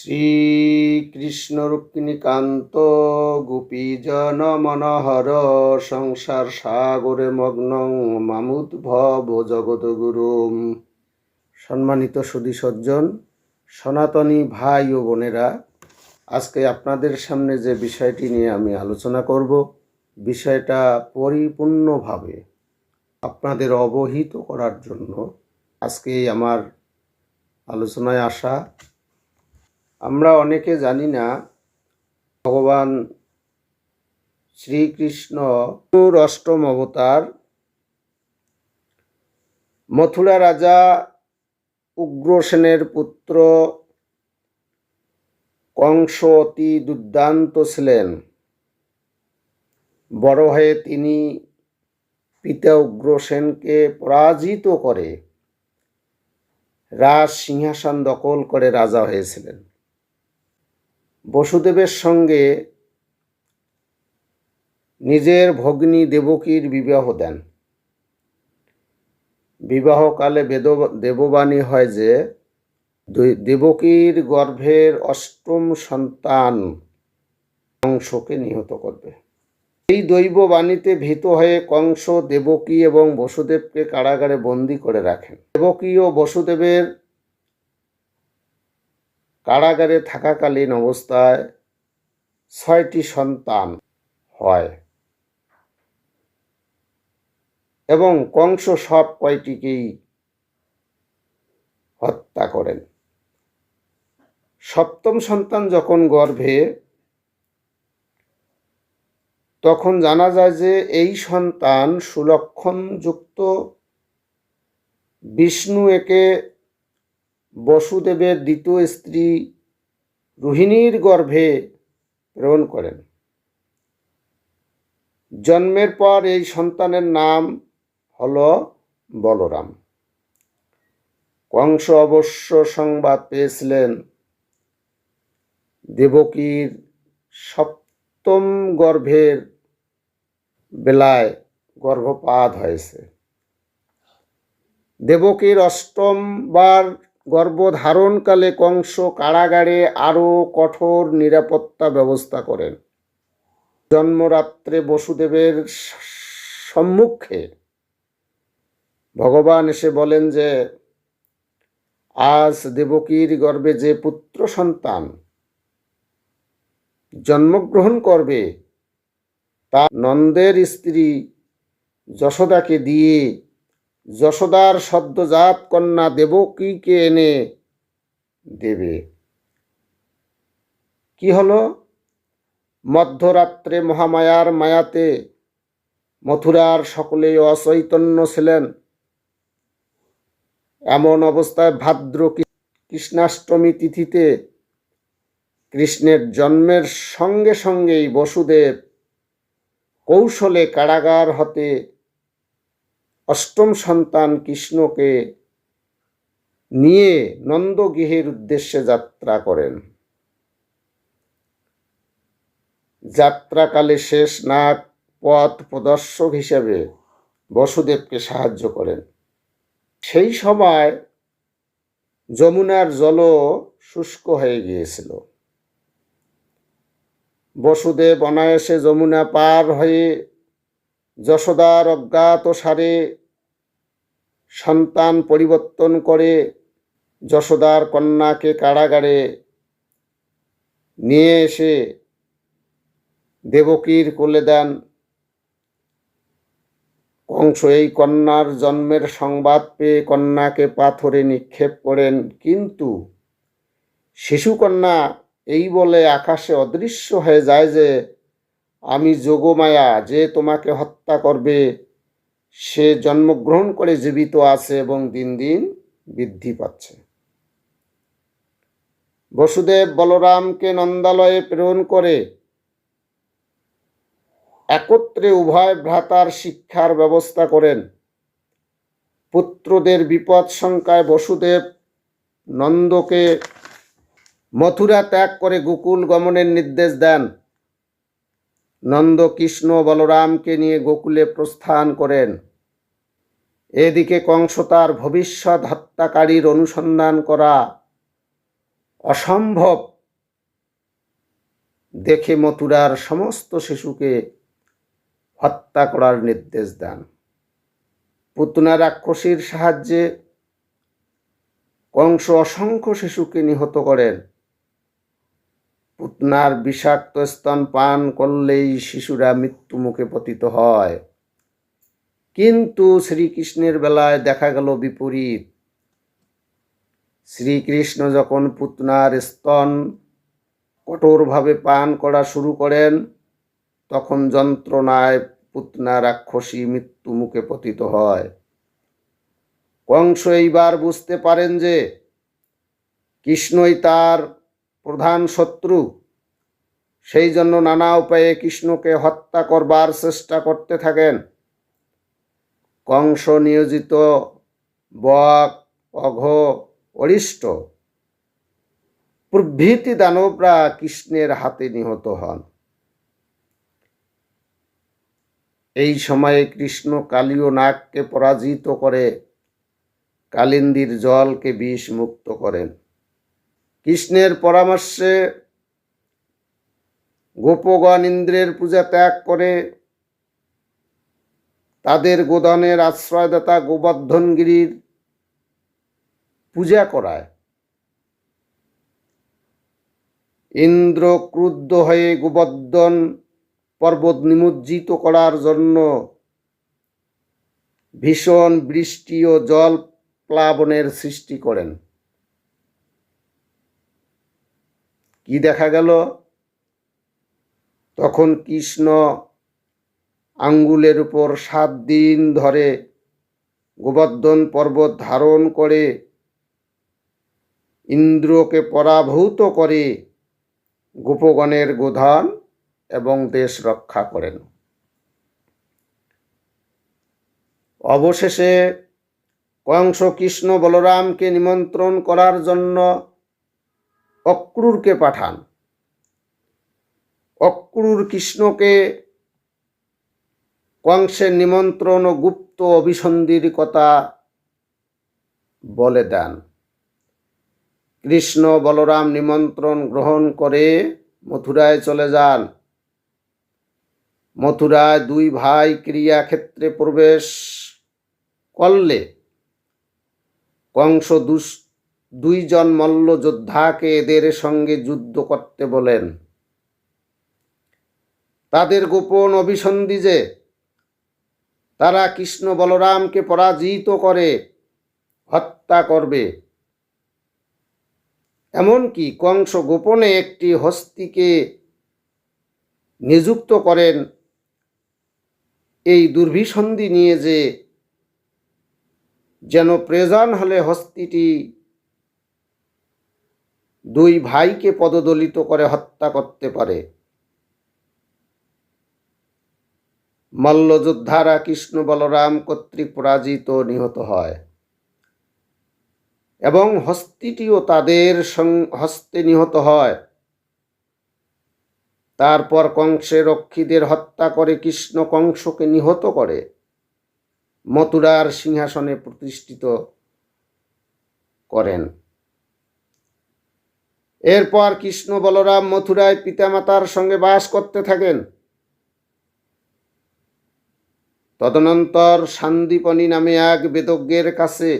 শ্রীকৃষ্ণ রুক্মিণীকান্ত গোপীজন মনোহর সংসার সাগরে মগ্ন মামুদ ভব জগত গুরুম সম্মানিত সুধী সজ্জন, সনাতনী ভাই ও বোনেরা, আজকে আপনাদের সামনে যে বিষয়টি নিয়ে আমি আলোচনা করব, বিষয়টা পরিপূর্ণভাবে আপনাদের অবহিত করার জন্য আজকে আমার আলোচনায় আসা আমরা অনেকে জানি না, ভগবান শ্রীকৃষ্ণ অষ্টম অবতার, মথুরা রাজা উগ্রসেনের পুত্র কংস অতি দুর্দান্ত ছিলেন। বড় হয়ে তিনি পিতা উগ্রসেনকে পরাজিত করে রাজ সিংহাসন দখল করে রাজা হয়েছিলেন। বসুদেবের সঙ্গে নিজের ভগ্নী দেবকীর বিবাহ দেন। বিবাহকালে বেদ, দেববাণী হয় যে দেবকীর গর্ভের অষ্টম সন্তান কংসকে নিহত করবে। এই দৈববাণীতে ভীত হয়ে কংস দেবকী এবং বসুদেবকে কারাগারে বন্দি করে রাখেন। দেবকী ও বসুদেবের কারাগারে থাকাকালীন অবস্থায় ছয়টি সন্তান হয়। এবং কংস সব কয়টিকেই হত্যা করেন। সপ্তম সন্তান যখন গর্ভে, তখন জানা যায় যে এই সন্তান সুলক্ষণযুক্ত বিষ্ণু একে বসুদেবের দ্বিতীয় স্ত্রী রোহিণীর গর্ভে প্রেরণ করেন। জন্মের পর এই সন্তানের নাম হল বলরাম। কংস অবশ্য সংবাদ পেয়েছিলেন, দেবকীর সপ্তম গর্ভের বেলায় গর্ভপাত হয়েছে। দেবকীর অষ্টমবার গর্ভধারণকালে কংস কারাগারে আরও কঠোর নিরাপত্তা ব্যবস্থা করেন। জন্মরাত্রে বসুদেবের সম্মুখে ভগবান এসে বলেন যে, আজ দেবকীর গর্ভে যে পুত্র সন্তান জন্মগ্রহণ করবে, তা নন্দের স্ত্রী যশোদাকে দিয়ে যশোদার সদ্যজাত কন্যা দেবকীকে এনে দেবে? কি হলো? মধ্যরাত্রে মহামায়ার মায়াতে মথুরার সকলেই অচৈতন্য ছিলেন। এমন অবস্থায় ভাদ্র কৃষ্ণাষ্টমী তিথিতে কৃষ্ণের জন্মের সঙ্গে সঙ্গেই বসুদেব কৌশলে কারাগার হতে অষ্টম সন্তান কৃষ্ণকে নিয়ে নন্দগৃহের উদ্দেশ্যে যাত্রা করেন। যাত্রাকালে শেষ নাগ পথ প্রদর্শক হিসেবে বসুদেবকে সাহায্য করেন। সেই সময় যমুনার জলও শুষ্ক হয়ে গিয়েছিল। বসুদেব অনায়াসে যমুনা পার হয়ে যশোদার অজ্ঞাত সারে সন্তান পরিবর্তন করে যশোদার কন্যাকে কারাগারে নিয়ে এসে দেবকীর কোলে দেন। কংস, এই কন্যার জন্মের সংবাদ পেয়ে কন্যাকে পাথরে নিক্ষেপ করেন। কিন্তু শিশুকন্যা এই বলে আকাশে অদৃশ্য হয়ে যায় যে, আমি যোগমায়া যে তোমাকে হত্যা করবে সে জন্মগ্রহণ করে জীবিত আছে এবং দিন দিন বৃদ্ধি পাচ্ছে। বসুদেব বলরামকে নন্দালয়ে প্রেরণ করে একত্রে উভয় ভ্রাতার শিক্ষার ব্যবস্থা করেন। পুত্রদের বিপদ সংখ্যায় বসুদেব নন্দকে মথুরা ত্যাগ করে গোকুল গমনের নির্দেশ দেন। নন্দ কৃষ্ণ বলরামকে নিয়ে গোকুলে প্রস্থান করেন। এদিকে কংস তার ভবিষ্যৎ হত্যাকারীর অনুসন্ধান করা অসম্ভব। দেখে মথুরার সমস্ত শিশুকে হত্যা করার নির্দেশ দেন। পুতনা রাক্ষসীর সাহায্যে কংস অসংখ্য শিশুকে নিহত করেন। পুতনার বিষাক্ত স্তন পান করলেই শিশুরা মৃত্যু মুখে পতিত হয়। কিন্তু শ্রীকৃষ্ণের বেলায় দেখা গেল বিপরীত। শ্রীকৃষ্ণ যখন পুতনার স্তন কঠোরভাবে পান করা শুরু করেন, তখন যন্ত্রণায় পুতনা রাক্ষসী মৃত্যু মুখে পতিত হয়। কংস এইবার বুঝতে পারেন যে, কৃষ্ণই তার প্রধান শত্রু। সেই জন্য নানা উপায়ে কৃষ্ণকে হত্যা করবার চেষ্টা করতে থাকেন। কংস নিয়োজিত, বক, অঘ, অরিষ্ট। প্রভৃতি দানবরা কৃষ্ণের হাতে নিহত হন। এই সময়ে কৃষ্ণ কালীয় নাগকে পরাজিত করে কালিন্দির জলকে বিষ মুক্ত করেন। কৃষ্ণের পরামর্শে গোপগণ ইন্দ্রের পূজা ত্যাগ করে তাদের গোদানের আশ্রয়দাতা গোবর্ধনগিরির পূজা করায়। ইন্দ্র ক্রুদ্ধ হয়ে গোবর্ধন পর্বত নিমজ্জিত করার জন্য ভীষণ বৃষ্টি ও জল প্লাবনের সৃষ্টি করেন। কি দেখা গেল? তখন কৃষ্ণ আঙ্গুলের উপর সাত দিন ধরে গোবর্ধন পর্বত ধারণ করে ইন্দ্রকে পরাভূত করে গোপগণের গোধান এবং দেশ রক্ষা করেন। অবশেষে কংস কৃষ্ণ বলরামকে নিমন্ত্রণ করার জন্য অক্রুরকে পাঠান। অক্রুর কৃষ্ণকে কংসের নিমন্ত্রণ ও গুপ্ত অভিসন্ধির কথা বলে দেন। কৃষ্ণ বলরাম নিমন্ত্রণ গ্রহণ করে মথুরায় চলে যান। মথুরায় দুই ভাই ক্রিয়াক্ষেত্রে প্রবেশ করলে কংস দুস দুইজন মল্ল যোদ্ধাকে এদের সঙ্গে যুদ্ধ করতে বলেন। তাদের গোপন অভিসন্ধি যে, তারা কৃষ্ণ বলরামকে পরাজিত করে হত্যা করবে। এমনকি কংস গোপনে একটি হস্তিকে নিযুক্ত করেন। এই দুর্ভিসন্ধি নিয়ে যে, যেন প্রয়োজন হলে হস্তিটি দুই ভাইকে পদদলিত করে হত্যা করতে পারে। মল্লযোদ্ধারা কৃষ্ণ বলরাম কর্তৃক পরাজিত নিহত হয় এবং হস্তিটিও তাদের হস্তে নিহত হয়। তারপর কংসের রক্ষীদের হত্যা করে কৃষ্ণ কংসকে নিহত করে। মথুরার সিংহাসনে প্রতিষ্ঠিত করেন। এরপর কৃষ্ণ বলরাম মথুরায় পিতামাতার সঙ্গে বাস করতে থাকেন। তদনন্তর সান্দীপনী নামে এক বেদজ্ঞের কাছে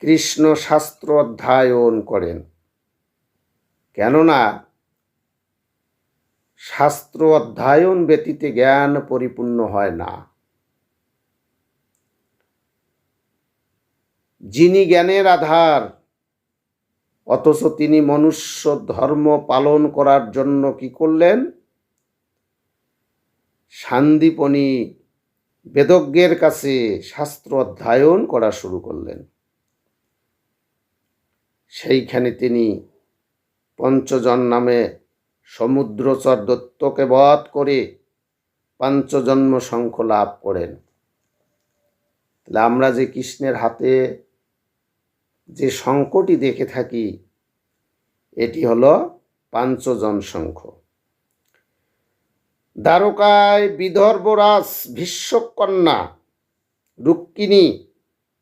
কৃষ্ণ শাস্ত্র অধ্যয়ন করেন। কেননা শাস্ত্র অধ্যয়ন ব্যতীতে জ্ঞান পরিপূর্ণ হয় না। যিনি জ্ঞানের আধার অথচ তিনি মনুষ্য ধর্ম পালন করার জন্য কি করলেন? সান্দীপনী বেদজ্ঞের কাছে শাস্ত্র অধ্যয়ন করা শুরু করলেন। সেইখানে তিনি পঞ্চজন নামে সমুদ্রচর দত্তকে বধ করে পাঞ্চজন্ম শঙ্খ লাভ করেন। তাহলে আমরা যে কৃষ্ণের হাতে যে শঙ্কটি দেখে থাকি, এটি হলো পাঞ্চজন শঙ্খ। দ্বারকায় বিদর্ভরাজ ভীষ্মকন্যা, রুক্মিণী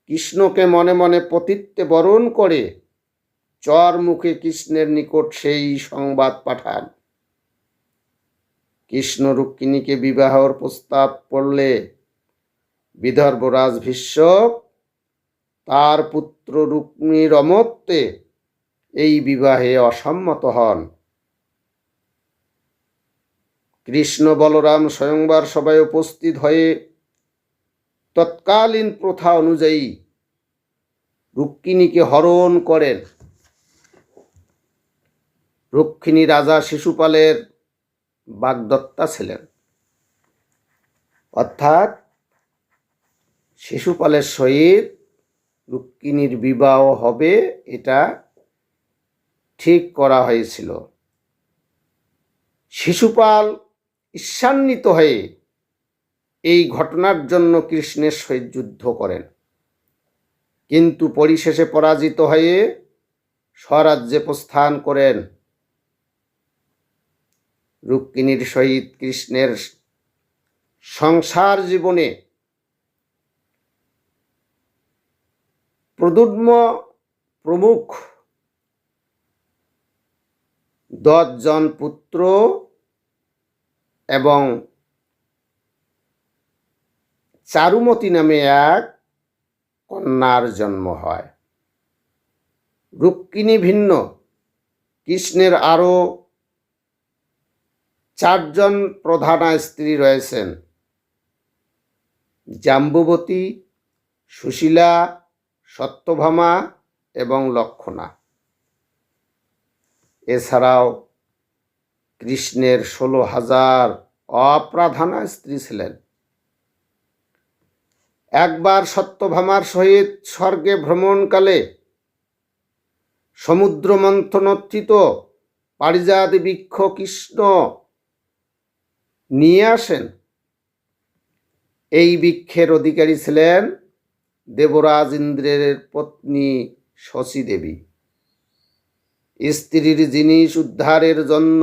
কৃষ্ণকে মনে মনে পতিত্বে বরণ করে চর মুখে কৃষ্ণের নিকট সেই সংবাদ পাঠান। কৃষ্ণ রুক্মিণীকে বিবাহর প্রস্তাব পড়লে বিদর্ভরাজ ভীষ্ম তার পুত্র রুক্মিণীর অমত্তে এই বিবাহে অসম্মত হন। কৃষ্ণ বলরাম স্বয়ংবার সভায় উপস্থিত হয়ে তৎকালীন প্রথা অনুযায়ী রুক্মিণীকে হরণ করেন। রুক্মিণী রাজা শিশুপালের বাগদত্তা ছিলেন। অর্থাৎ শিশুপালের সহিত রুক্মিণীর বিবাহ হবে, এটা ঠিক করা হয়েছিল। শিশুপাল ঈর্ষান্বিত হয়ে এই ঘটনার জন্য কৃষ্ণের সহিত যুদ্ধ করেন। কিন্তু পরিশেষে পরাজিত হয়ে স্বরাজ্যে প্রস্থান করেন। রুক্মিণীর সহিত কৃষ্ণের সংসার জীবনে প্রদুম্ন প্রমুখ দশজন পুত্র এবং চারুমতি নামে এক কন্যার জন্ম হয়। রুক্মিণী ভিন্ন, কৃষ্ণের আরও চারজন প্রধানা স্ত্রী রয়েছেন। জাম্বুবতী, সুশীলা সত্যভামা এবং লক্ষণা। এছাড়াও কৃষ্ণের ষোলো হাজার অপ্রাধানা স্ত্রী ছিলেন। একবার সত্যভামার সহিত স্বর্গে ভ্রমণকালে সমুদ্র মন্থনোত্থিত পারিজাত বৃক্ষ কৃষ্ণ নিয়ে আসেন। এই বৃক্ষের অধিকারী ছিলেন দেবরাজ ইন্দ্রের পত্নী শশী দেবী। স্ত্রীর জিনিস উদ্ধারের জন্য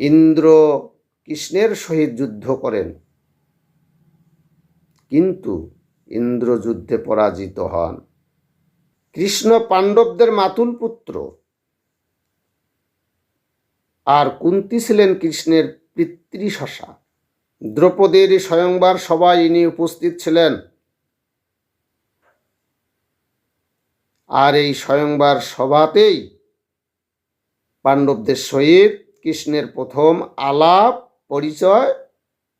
ইন্দ্র কৃষ্ণের সহিত যুদ্ধ করেন, কিন্তু ইন্দ্র যুদ্ধে পরাজিত হন। কৃষ্ণ পাণ্ডবদের মাতুল পুত্র। আর কুন্তি ছিলেন কৃষ্ণের পিতৃশশা দ্রৌপদীর স্বয়ংবার সবাই ইনি উপস্থিত ছিলেন। আর এই স্বয়ংবার সভাতেই পাণ্ডবদের সহিত কৃষ্ণের প্রথম আলাপ, পরিচয়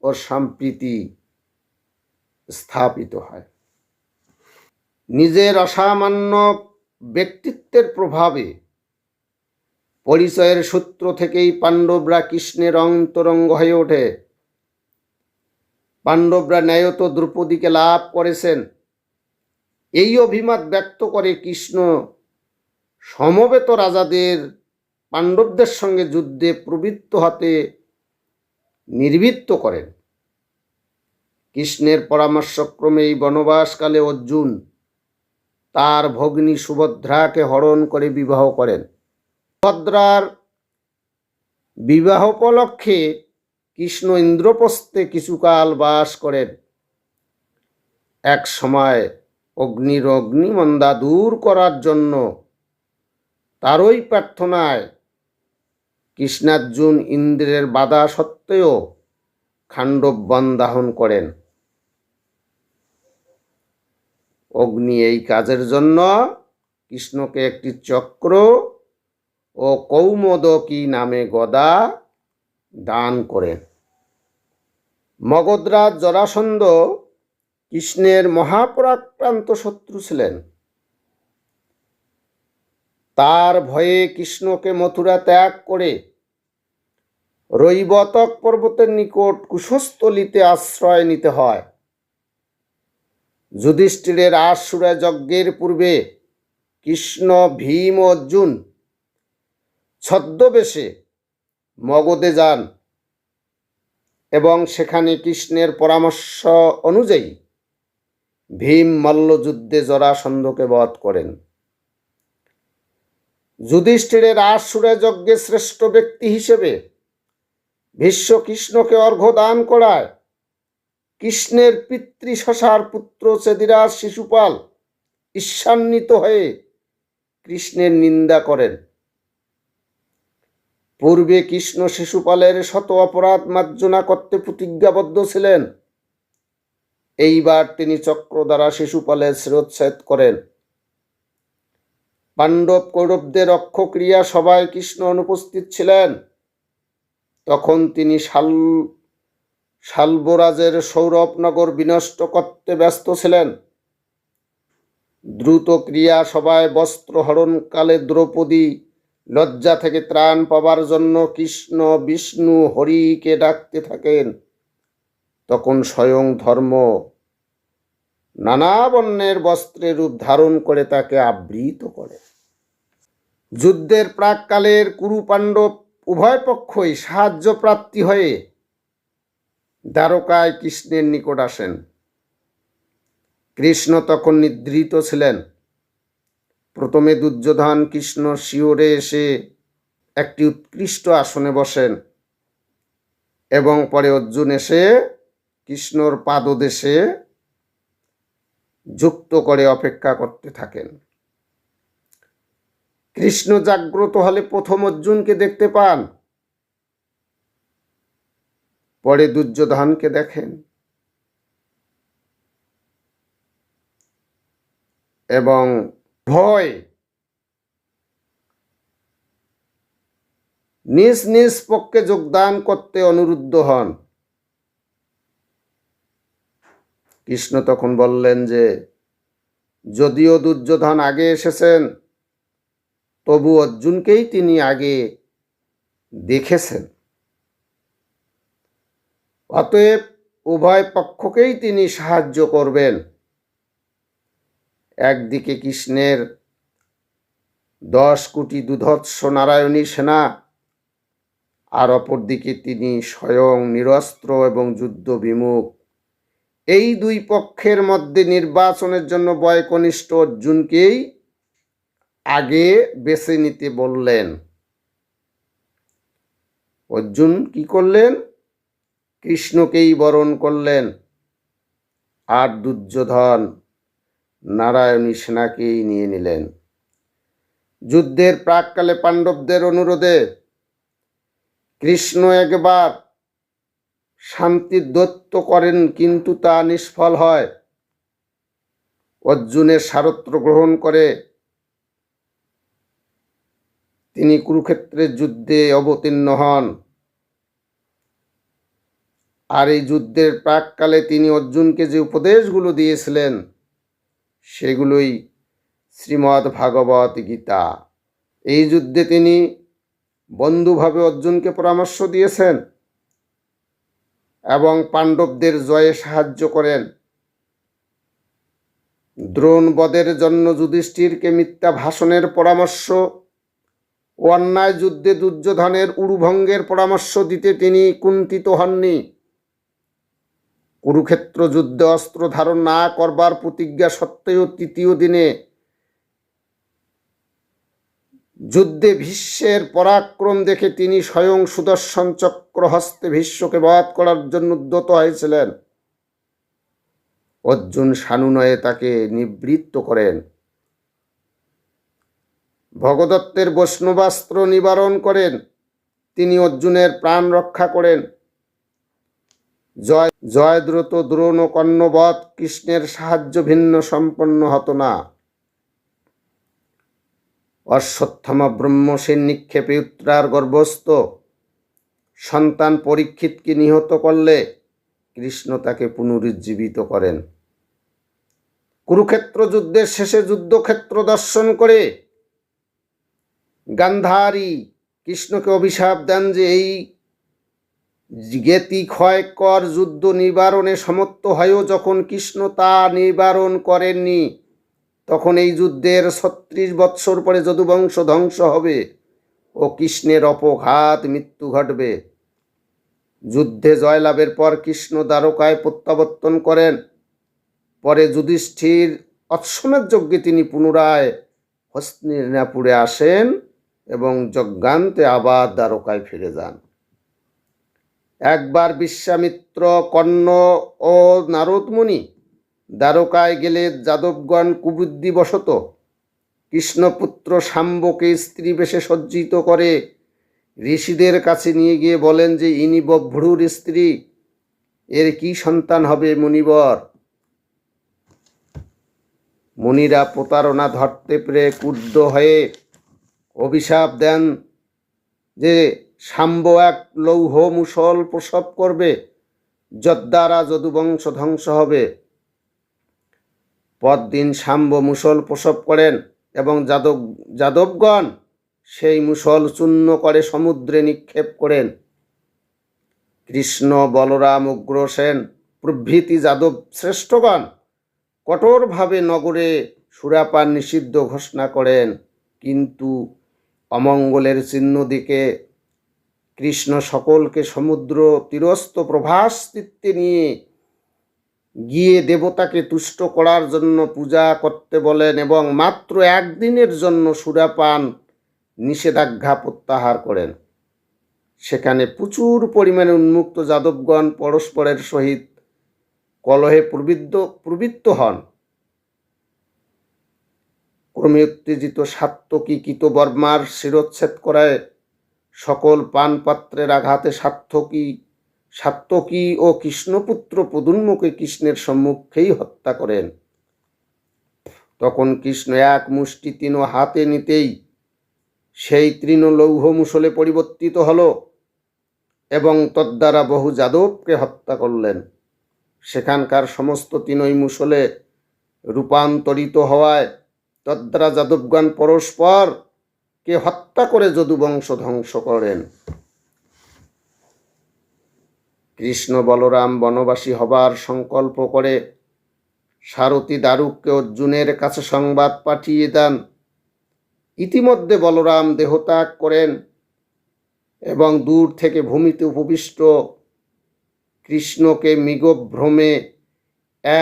ও সম্প্রীতি স্থাপিত হয়। নিজের অসামান্য ব্যক্তিত্বের প্রভাবে পরিচয়ের সূত্র থেকেই পাণ্ডবরা কৃষ্ণের অন্তরঙ্গ হয়ে ওঠে। পাণ্ডবরা ন্যায়ত দ্রৌপদীকে লাভ করেছেন। এই অভিমত ব্যক্ত করে কৃষ্ণ সমবেত রাজাদের পাণ্ডবদের সঙ্গে যুদ্ধে প্রবৃত্ত হতে নির্বৃত্ত করেন। কৃষ্ণের পরামর্শক্রমে এই বনবাসকালে অর্জুন তার ভগ্নী সুভদ্রাকে হরণ করে বিবাহ করেন। সুভদ্রার বিবাহ উপলক্ষে কৃষ্ণ ইন্দ্রপ্রস্থে কিছুকাল বাস করেন। এক সময় অগ্নির অগ্নিমন্দা দূর করার জন্য। তারই প্রার্থনায় কৃষ্ণার্জুন ইন্দ্রের বাধা সত্ত্বেও খাণ্ডব বন দাহন করেন। অগ্নি এই কাজের জন্য কৃষ্ণকে একটি চক্র ও কৌমদকী নামে গদা দান করেন। মগধরাজ জরাসন্ধ কৃষ্ণের মহাপরাক্রান্ত শত্রু ছিলেন। তার ভয়ে কৃষ্ণকে মথুরা ত্যাগ করে রৈবতক পর্বতের নিকট কুশস্থলিতে আশ্রয় নিতে হয়। যুধিষ্ঠিরের আশুরা যজ্ঞের পূর্বে কৃষ্ণ, ভীম অর্জুন ছদ্মবেশে মগধে যান এবং সেখানে কৃষ্ণের পরামর্শ অনুযায়ী ভীম মল্লযুদ্ধে জরাসন্ধকে বধ করেন। যুধিষ্ঠিরের আশুরা যজ্ঞে শ্রেষ্ঠ ব্যক্তি হিসেবে ভীষ্ম কৃষ্ণকে অর্ঘ্য দান করায় কৃষ্ণের পিতৃ শশার পুত্র চেদিরাজ শিশুপাল ঈর্ষান্বিত হয়ে কৃষ্ণের নিন্দা করেন। পূর্বে কৃষ্ণ শিশুপালের শত অপরাধ মার্জনা করতে প্রতিজ্ঞাবদ্ধ ছিলেন। এইবার তিনি চক্র দ্বারা শিশুপালের শিরোচ্ছেদ করেন। পাণ্ডব কৌরবদের অক্ষক্রিয়া সবাই কৃষ্ণ অনুপস্থিত ছিলেন। তখন তিনি শাল, শালবরাজের সৌরভনগর বিনষ্ট করতে ব্যস্ত ছিলেন। দ্রুত ক্রিয়া সবাই বস্ত্র হরণকালে দ্রৌপদী লজ্জা থেকে ত্রাণ পাবার জন্য কৃষ্ণ, বিষ্ণু, হরিকে ডাকতে থাকেন। তখন স্বয়ং ধর্ম নানা বর্ণের বস্ত্রের রূপ ধারণ করে তাকে আবৃত করে। যুদ্ধের প্রাককালের কুরু পাণ্ডব উভয় পক্ষই সাহায্য প্রাপ্তি হয়ে দ্বারকায় কৃষ্ণের নিকট আসেন। কৃষ্ণ তখন নিদ্রিত ছিলেন। প্রথমে দুর্যোধন কৃষ্ণ শিওরে এসে একটি উৎকৃষ্ট আসনে বসেন এবং পরে অর্জুন এসে কৃষ্ণর পাদদেশে যুক্ত করে অপেক্ষা করতে থাকেন। কৃষ্ণ জাগ্রত হলে প্রথম অর্জুনকে দেখতে পান। পরে দুর্যোধনকে দেখেন। এবং ভয় নিজ নিজ পক্ষে যোগদান করতে অনুরুদ্ধ হন। কৃষ্ণ তখন বললেন যে, যদিও দুর্যোধন আগে এসেছেন, তবু অর্জুনকেই তিনি আগে দেখেছেন। অতএব উভয় পক্ষকেই তিনি সাহায্য করবেন। একদিকে কৃষ্ণের দশ কোটি দুধৎস নারায়ণী সেনা, আর অপরদিকে তিনি স্বয়ং নিরস্ত্র এবং যুদ্ধ বিমুখ এই দুই পক্ষের মধ্যে নির্বাচনের জন্য বয়কনিষ্ঠ অর্জুনকেই আগে বেছে নিতে বললেন। অর্জুন কি করলেন? কৃষ্ণকেই বরণ করলেন। আর দুর্যোধন নারায়ণী সেনাকেই নিয়ে নিলেন। যুদ্ধের প্রাককালে পাণ্ডবদের অনুরোধে কৃষ্ণ একবার শান্তির দত্ত করেন কিন্তু তা নিষ্ফল হয়। অর্জুনের সারত্র গ্রহণ করে। তিনি কুরুক্ষেত্রের যুদ্ধে অবতীর্ণ হন। আর এই যুদ্ধের প্রাককালে তিনি অর্জুনকে যে উপদেশগুলো দিয়েছিলেন, সেগুলোই শ্রীমদ্ ভাগবত গীতা। এই যুদ্ধে তিনি বন্ধুভাবে অর্জুনকে পরামর্শ দিয়েছেন। এবং পাণ্ডবদের জয়ে সাহায্য করেন। দ্রোণ বদের জন্য যুধিষ্ঠিরকে মিথ্যা ভাষণের পরামর্শ ও অন্যায় যুদ্ধে দুর্যোধনের উরুভঙ্গের পরামর্শ দিতে তিনি কুণ্ঠিত হননি। কুরুক্ষেত্র যুদ্ধে অস্ত্র ধারণ না করবার প্রতিজ্ঞা সত্ত্বেও তৃতীয় দিনে যুদ্ধে ভীষ্মের পরাক্রম দেখে তিনি স্বয়ং সুদর্শন চক্র হস্তে ভীষ্মকে বধ করার জন্য উদ্যত হয়েছিলেন। অর্জুন সানুনয়ে তাকে নিবৃত্ত করেন। ভগদত্তের বৈষ্ণবাস্ত্র নিবারণ করেন। তিনি অর্জুনের প্রাণ রক্ষা করেন। জয়, জয়দ্রুত দ্রোণ কর্ণবধ কৃষ্ণের সাহায্য ভিন্ন সম্পন্ন হত না। অশ্বত্থমা ব্রহ্মসেন নিক্ষেপে উত্তরার গর্ভস্থ। সন্তান পরীক্ষিতকে নিহত করলে? কৃষ্ণ তাকে পুনরুজ্জীবিত করেন। কুরুক্ষেত্র যুদ্ধের শেষে যুদ্ধক্ষেত্র দর্শন করে গান্ধারী কৃষ্ণকে অভিশাপ দেন যে এই জ্ঞাতি ক্ষয়কর যুদ্ধ নিবারণে সমর্থ হয়েও যখন কৃষ্ণ তা নিবারণ করেননি। তখন এই যুদ্ধের ছত্রিশ বৎসর পরে যদুবংশ ধ্বংস হবে ও কৃষ্ণের অপঘাত মৃত্যু ঘটবে। যুদ্ধে জয়লাভের পর কৃষ্ণ দ্বারকায় প্রত্যাবর্তন করেন। পরে যুধিষ্ঠির অশ্বমের যজ্ঞে তিনি পুনরায় হস্তিনাপুরে আসেন এবং যজ্ঞান্তে আবার দ্বারকায় ফিরে যান। একবার বিশ্বামিত্র কর্ণ ও নারদমুনি দ্বারকায় গেলে যাদবগণ কুবুদ্ধিবশত কৃষ্ণপুত্র শাম্বকে স্ত্রী বেশে সজ্জিত করে ঋষিদের কাছে নিয়ে গিয়ে বলেন যে, ইনি বভ্রুর স্ত্রী, এর কি সন্তান হবে মুনিবর? মুনিরা প্রতারণা ধরতে পেরে ক্রুদ্ধ হয়ে অভিশাপ দেন যে, শাম্ব এক লৌহ মুসল প্রসব করবে, যদ্বারা যদুবংশ ধ্বংস হবে। পরদিন শাম্ব মুসল প্রসব করেন এবং যাদব, যাদবগণ সেই মুসল চূর্ণ করে সমুদ্রে নিক্ষেপ করেন। কৃষ্ণ বলরাম উগ্রসেন প্রভৃতি যাদব শ্রেষ্ঠগণ কঠোরভাবে নগরে সুরাপান নিষিদ্ধ ঘোষণা করেন। কিন্তু অমঙ্গলের চিহ্ন দিকে কৃষ্ণ সকলকে সমুদ্র তীরস্থ প্রভাসচিত্তে নিয়ে গিয়ে দেবতাকে তুষ্ট করার জন্য পূজা করতে বলেন এবং মাত্র একদিনের জন্য সুরাপান নিষেধাজ্ঞা প্রত্যাহার করেন। সেখানে প্রচুর পরিমাণে উন্মুক্ত যাদবগণ পরস্পরের সহিত কলহে প্রবৃদ্ধ, প্রবৃত্ত হন। ক্রমে উত্তেজিত সাত্তকী কৃতবর্মার শিরোচ্ছেদ করায় সকল পানপাত্রের আঘাতে সাত্তকী সাত্তকী ও কৃষ্ণপুত্র পদুন্মুখে কৃষ্ণের সম্মুখেই হত্যা করেন। তখন কৃষ্ণ এক মুষ্টি তৃণ হাতে নিতেই সেই তৃণ লৌহ মুসলে পরিবর্তিত হল এবং তদ্বারা বহু যাদবকে হত্যা করলেন। সেখানকার সমস্ত তিনই মুসলে রূপান্তরিত হওয়ায় তদ্বারা যাদবগণ পরস্পর কে হত্যা করে যদুবংশ ধ্বংস করেন। কৃষ্ণ বলরাম বনবাসী হবার সংকল্প করে সারথী দারুককে অর্জুনের কাছে সংবাদ পাঠিয়ে দেন। ইতিমধ্যে বলরাম দেহত্যাগ করেন এবং দূর থেকে ভূমিতে উপবিষ্ট কৃষ্ণকে মৃগভ্রমে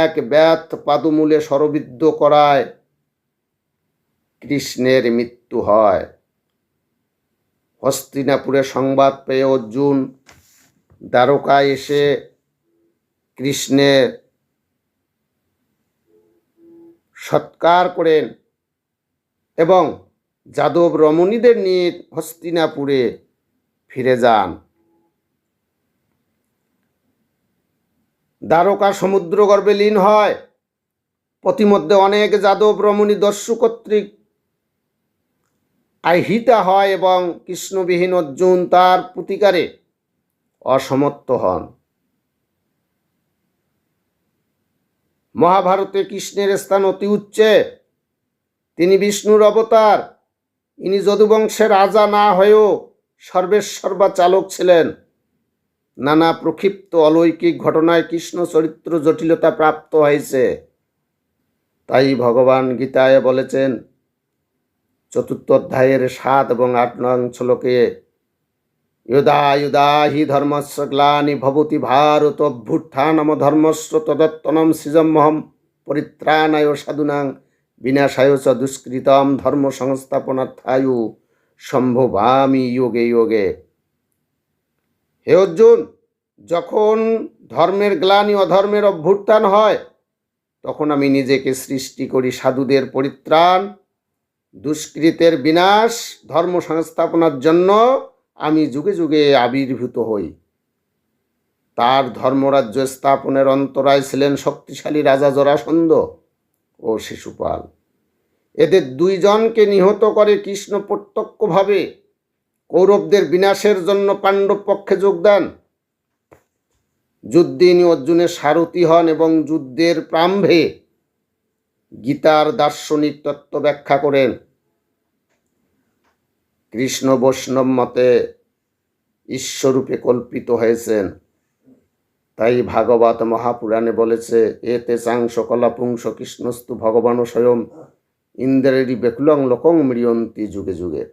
এক ব্যাত পাদমূলে সরবিদ্ধ করায় কৃষ্ণের মৃত্যু হয়। হস্তিনাপুরে সংবাদ পেয়ে অর্জুন দ্বারকায় এসে কৃষ্ণের সৎকার করেন এবং যাদব রমণীদের নিয়ে হস্তিনাপুরে ফিরে যান। দ্বারকা সমুদ্র গর্ভে লীন হয়। প্রতিমধ্যে অনেক যাদব রমণী দস্যু কর্তৃক আহিতা হয় এবং কৃষ্ণবিহীন অর্জুন তার প্রতিকারে অসমর্থ হন। মহাভারতে কৃষ্ণের স্থান অতি উচ্চে। তিনি বিষ্ণুর অবতার। ইনি যদুবংশের রাজা না হয়েও সর্বেশ্বর্বা চালক ছিলেন। নানা প্রক্ষিপ্ত অলৌকিক ঘটনায় কৃষ্ণ চরিত্র জটিলতা প্রাপ্ত হয়েছে। তাই ভগবান গীতায় বলেছেন, চতুর্থ অধ্যায়ের সাত এবং আট নং শ্লোকে ইয়দা ইয়দা হি ধর্মস্য গ্লানি ভবতি ভারত অভ্যুত্থানম ধর্মস্য তদত্তনম সৃজমহম পরিত্রাণায় সাধুনাং বিনাশায় চ দুষ্কৃতম ধর্ম সংস্থাপনার্থায়ু সম্ভবামি যোগে যোগে হে অর্জুন, যখন ধর্মের গ্লানি অধর্মের অভ্যুত্থান হয়, তখন আমি নিজেকে সৃষ্টি করি সাধুদের পরিত্রাণ, দুষ্কৃতের বিনাশ ধর্ম সংস্থাপনার জন্য আমি যুগে যুগে আবির্ভূত হই। তার ধর্মরাজ্য স্থাপনের অন্তরায় ছিলেন শক্তিশালী রাজা জরাসন্ধ ও শিশুপাল। এদের দুইজনকে নিহত করে কৃষ্ণ প্রত্যক্ষভাবে কৌরবদের বিনাশের জন্য পাণ্ডব পক্ষে যোগদান। যুদ্ধে ইনি অর্জুনের সারথি হন এবং যুদ্ধের প্রাম্ভে গীতার দার্শনিক তত্ত্ব ব্যাখ্যা করেন। কৃষ্ণ বৈষ্ণব মতে ঈশ্বরূপে কল্পিত হয়েছেন। তাই ভাগবত মহাপুরাণে বলেছে, এতে চাংশ কলাপুংস কৃষ্ণস্তু ভগবান স্বয়ং ইন্দ্রেরই বেকুলং লোকং মৃয়ন্তী যুগে যুগে।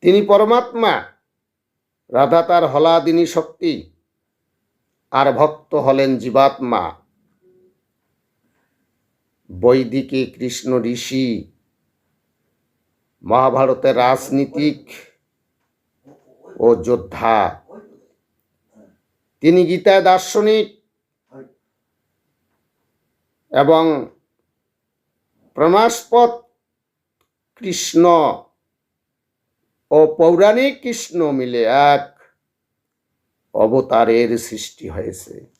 তিনি পরমাত্মা, রাধা তার হলাদিনী শক্তি, আর ভক্ত হলেন জীবাত্মা। বৈদিকে কৃষ্ণ ঋষি মহাভারতের রাজনীতিক ও যোদ্ধা। তিনি গীতায় দার্শনিক এবং প্রমাসপদ কৃষ্ণ ও পৌরাণিক কৃষ্ণ মিলে এক অবতারের সৃষ্টি হয়েছে।